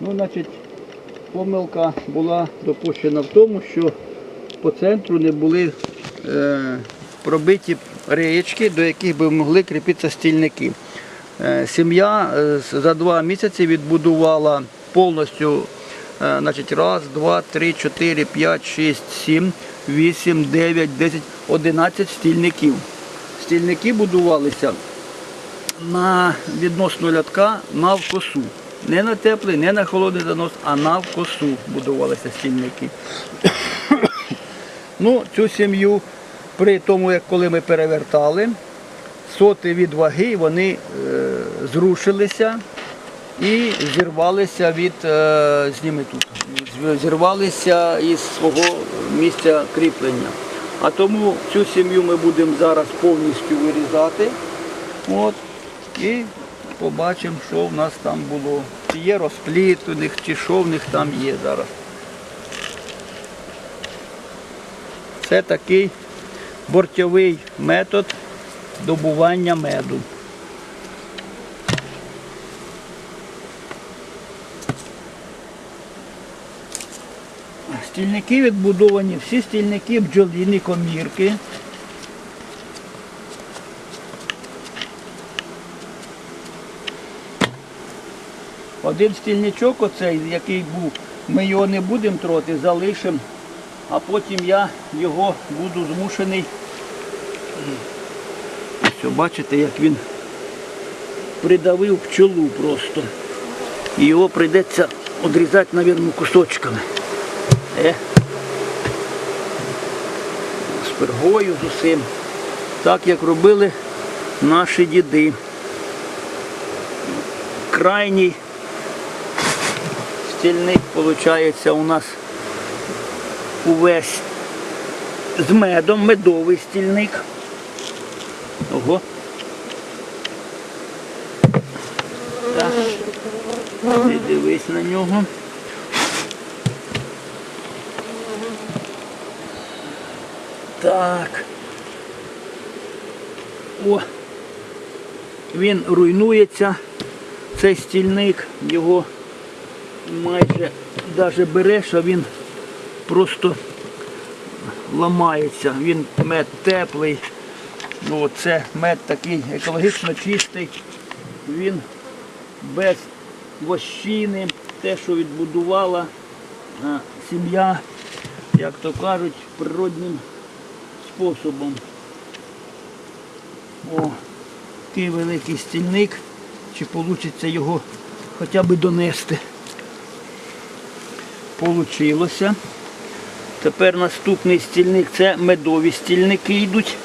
Ну, значить, помилка була допущена в тому, що по центру не були е, пробиті реєчки, до яких би могли кріпитися стільники. Е, сім'я е, за два місяці відбудувала повністю е, значить, раз, два, три, чотири, п'ять, шість, сім, вісім, дев'ять, десять, одинадцять стільників. Стільники будувалися на відносно лятка навкосу. Не на теплий, не на холодний занос, а навкосу будувалися стільники. ну, цю сім'ю при тому, як коли ми перевертали, соти від ваги вони е, зрушилися і зірвалися від е, зніми тут. Зірвалися із свого місця кріплення. А тому цю сім'ю ми будемо зараз повністю вирізати. От, і побачимо, що в нас там було. Чи є розпліт у них, чи що в них там є зараз. Це такий бортовий метод добування меду. Стільники відбудовані, всі стільники бджоліні комірки. Один стільничок оцей, який був, ми його не будемо трогати, залишимо, а потім я його буду змушений. Ось, бачите, як він придавив пчолу просто. І його прийдеться одрізати, мабуть, кусочками. Е. З пергою, з усім. Так як робили наші діди. Крайній стільник, виходить, у нас увесь з медом, медовий стільник. Ого. Так. Ти дивись на нього. Так. О, він руйнується, цей стільник, його майже навіть береш, а він просто ламається. Він мед теплий. Ну, це мед такий екологічно чистий. Він без вощини, те, що відбудувала сім'я, як то кажуть, природним способом. О, такий великий стільник. Чи вийде його хоча б донести? Получилося. Тепер наступний стільник це медові стільники йдуть.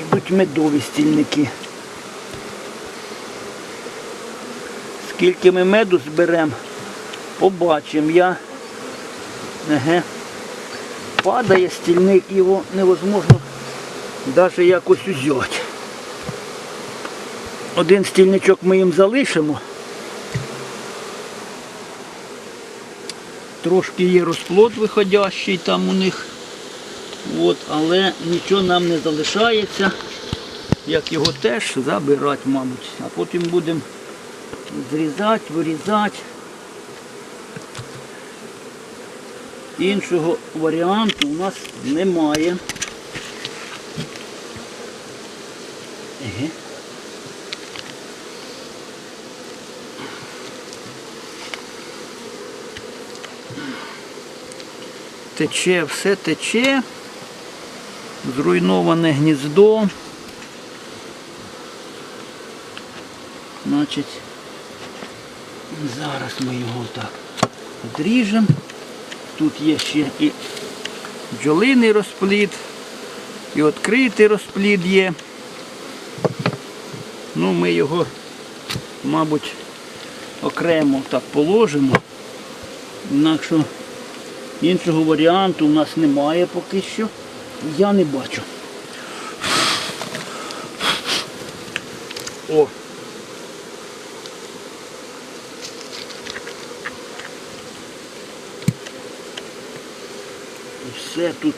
Йдуть медові стільники. Скільки ми меду зберемо, побачимо. Я Еге. падає стільник, його невозможно навіть якось узяти. Один стільничок ми їм залишимо. Трошки є розплод виходящий там у них. От, але нічого нам не залишається. Як його теж забирати, мабуть. А потім будемо зрізати, вирізати. Іншого варіанту у нас немає. Тече, все тече. Зруйноване гніздо. Значить, зараз ми його так одріжемо. Тут є ще і бджолиний розплід, і відкритий розплід є. Ну, ми його, мабуть, окремо так положимо. Інакше іншого варіанту у нас немає поки що. Я не бачу. О! Все тут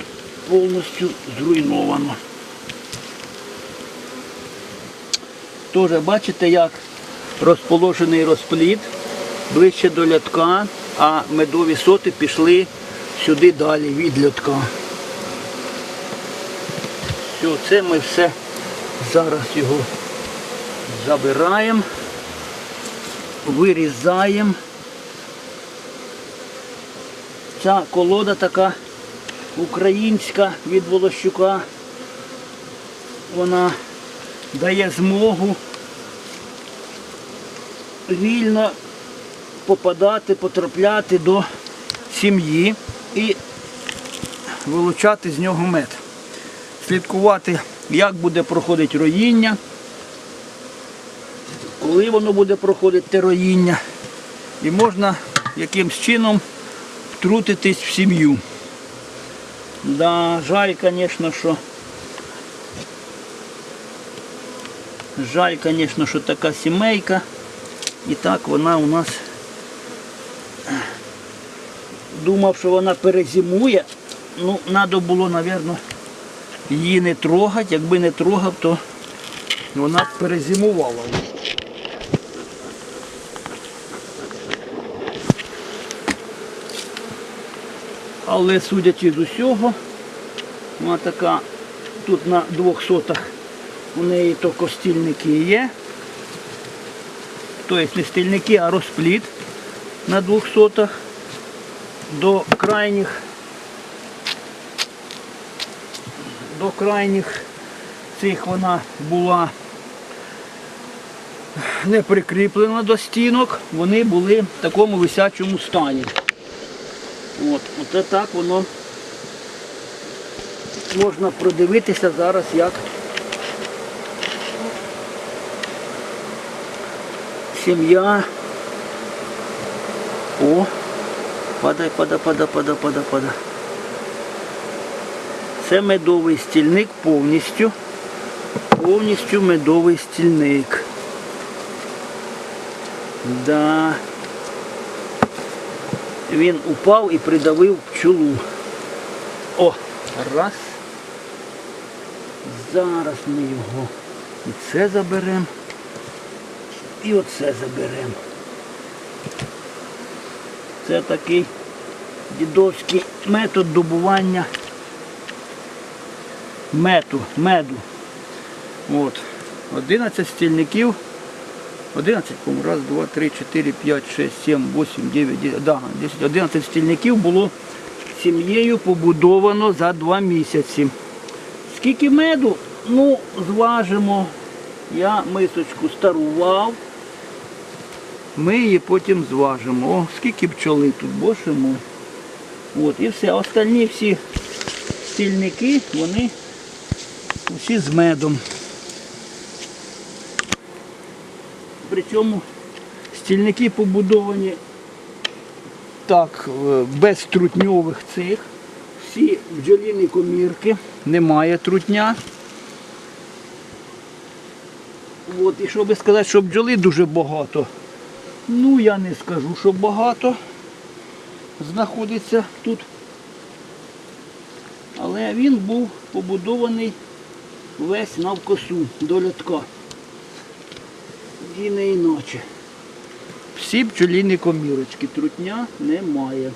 повністю зруйновано. Теж бачите, як розположений розплід ближче до льотка, а медові соти пішли сюди далі від льотка. Все, це ми все зараз його забираємо, вирізаємо. Ця колода така українська від Волощука. Вона дає змогу вільно попадати, потрапляти до сім'ї і вилучати з нього мед. Слідкувати, як буде проходити роїння, коли воно буде проходити роїння, і можна якимсь чином втрутитись в сім'ю. Да, жаль, звісно, що. Жаль, звісно, що така сімейка. І так вона у нас думав, що вона перезимує. Ну, треба було, мабуть, її не трогати. Якби не трогав, то вона б перезимувала. Але судячи з усього, вона така, тут на двох сотах у неї то костільники є. Тобто не стільники, а розплід на двох сотах. До крайніх до крайніх цих вона була не прикріплена до стінок, вони були в такому висячому стані. От, оце так воно можна продивитися зараз, як сім'я. О, падай, пада, пада, пада, пада, пада. Це медовий стільник повністю. Повністю медовий стільник. Да. Він упав і придавив пчолу. О, раз. Зараз ми його і це заберемо. І оце заберемо. Це такий дідовський метод добування мету, меду. От. 11 стільників. 11, по-моєму, раз, два, три, чотири, п'ять, шесть, сім, вісім, дев'ять, десять, да, 10, 11 стільників було сім'єю побудовано за два місяці. Скільки меду? Ну, зважимо. Я мисочку старував. Ми її потім зважимо. О, скільки пчоли тут, боже мой. От, і все. Остальні всі стільники, вони всі з медом. Причому стільники побудовані так, е, без трутньових цих. Всі бджоліні комірки, немає трутня. От, і щоб сказати, що бджоли дуже багато, ну я не скажу, що багато знаходиться тут. Але він був побудований весь навкосу до льотка. І не іначе. Всі бджоліні комірочки. Трутня немає.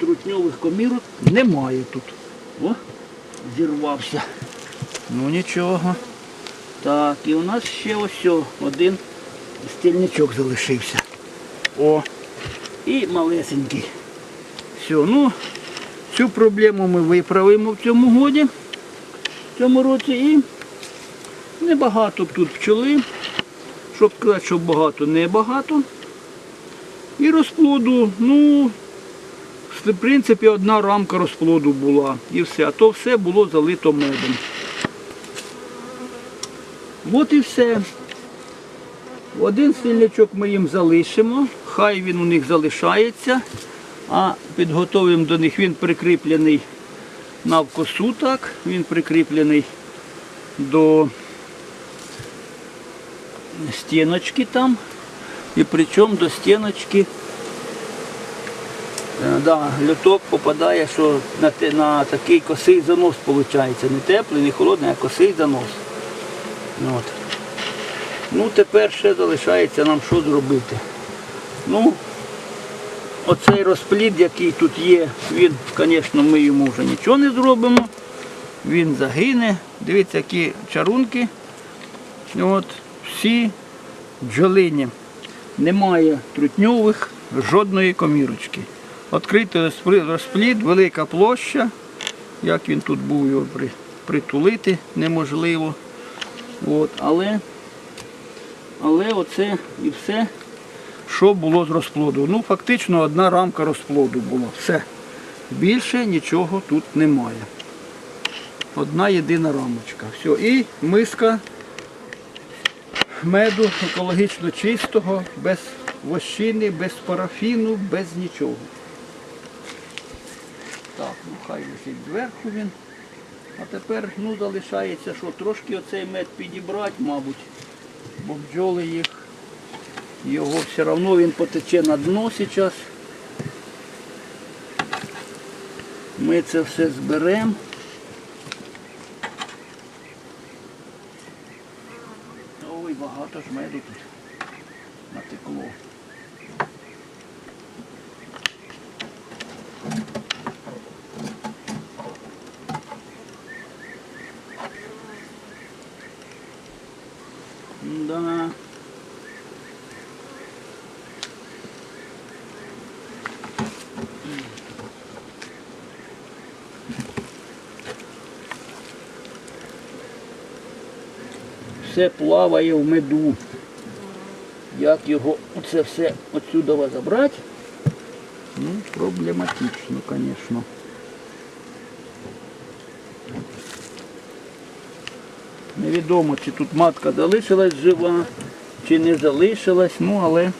Трутньових комірок немає тут. О, зірвався. Ну нічого. Так, і у нас ще ось один стільничок залишився. О. І малесенький. Все, ну, цю проблему ми виправимо в цьому годі, в цьому році і небагато тут пчоли. Щоб сказати, що багато, небагато. І розплоду, ну, в принципі, одна рамка розплоду була. І все. А то все було залито медом. От і все. Один стільничок ми їм залишимо, хай він у них залишається, а підготовимо до них, він прикріплений навкосу так, він прикріплений до стіночки там. І причому до стіночки е, да, люток попадає, що на, на такий косий занос виходить. Не теплий, не холодний, а косий занос. От. Ну, тепер ще залишається нам що зробити. Ну, оцей розплід, який тут є, він, звісно, ми йому вже нічого не зробимо. Він загине. Дивіться, які чарунки. От, всі бджолині. Немає трутньових, жодної комірочки. Відкритий розплід- велика площа. Як він тут був його притулити неможливо. От, але, але оце і все, що було з розплоду. Ну, фактично одна рамка розплоду була. Все. Більше нічого тут немає. Одна єдина рамочка. Все. І миска меду екологічно чистого, без вощини, без парафіну, без нічого. Так, ну хай висить зверху він. А тепер ну, залишається, що трошки оцей мед підібрати, мабуть, бо бджоли їх. Його все одно він потече на дно зараз. Ми це все зберемо. Ой, багато ж меду тут натекло. Да. Все плаває в меду. Як його оце все отсюди забрати? Ну, проблематично, звісно. Невідомо, чи тут матка залишилась жива, чи не залишилась, ну але